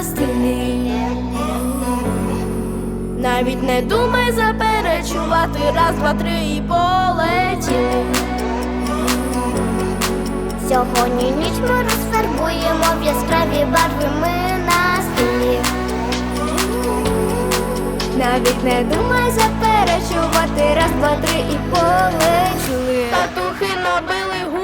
пластилін Навіть не думай заперечувати, раз, два, три і полетіли Сьогодні ніч ми розфарбуємо в яскраві барви ми на стилі Навіть не думай заперечувати, раз, два, три і полетіли. Татухи набили губи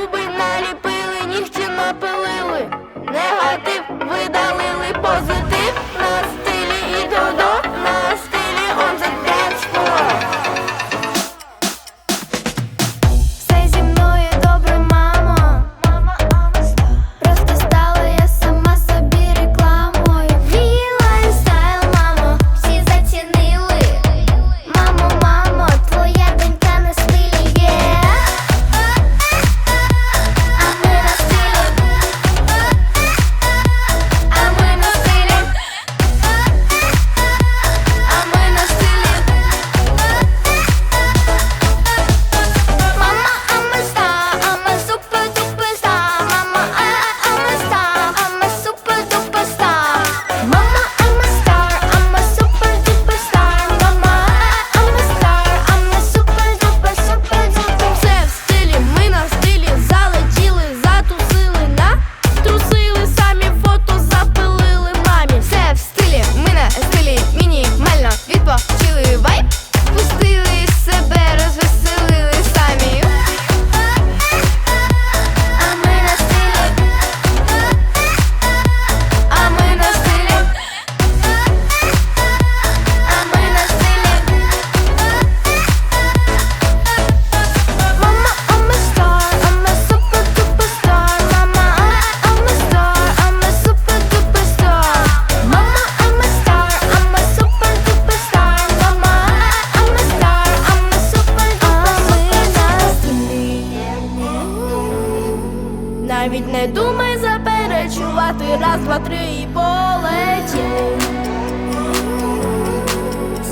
навіть не думай заперечувати, раз, два, три і полетів.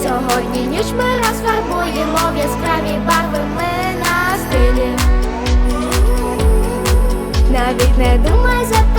Сьогодні ніч ми розфарбуємо в яскраві барви ми на стилі. Навіть не думай заперечувати.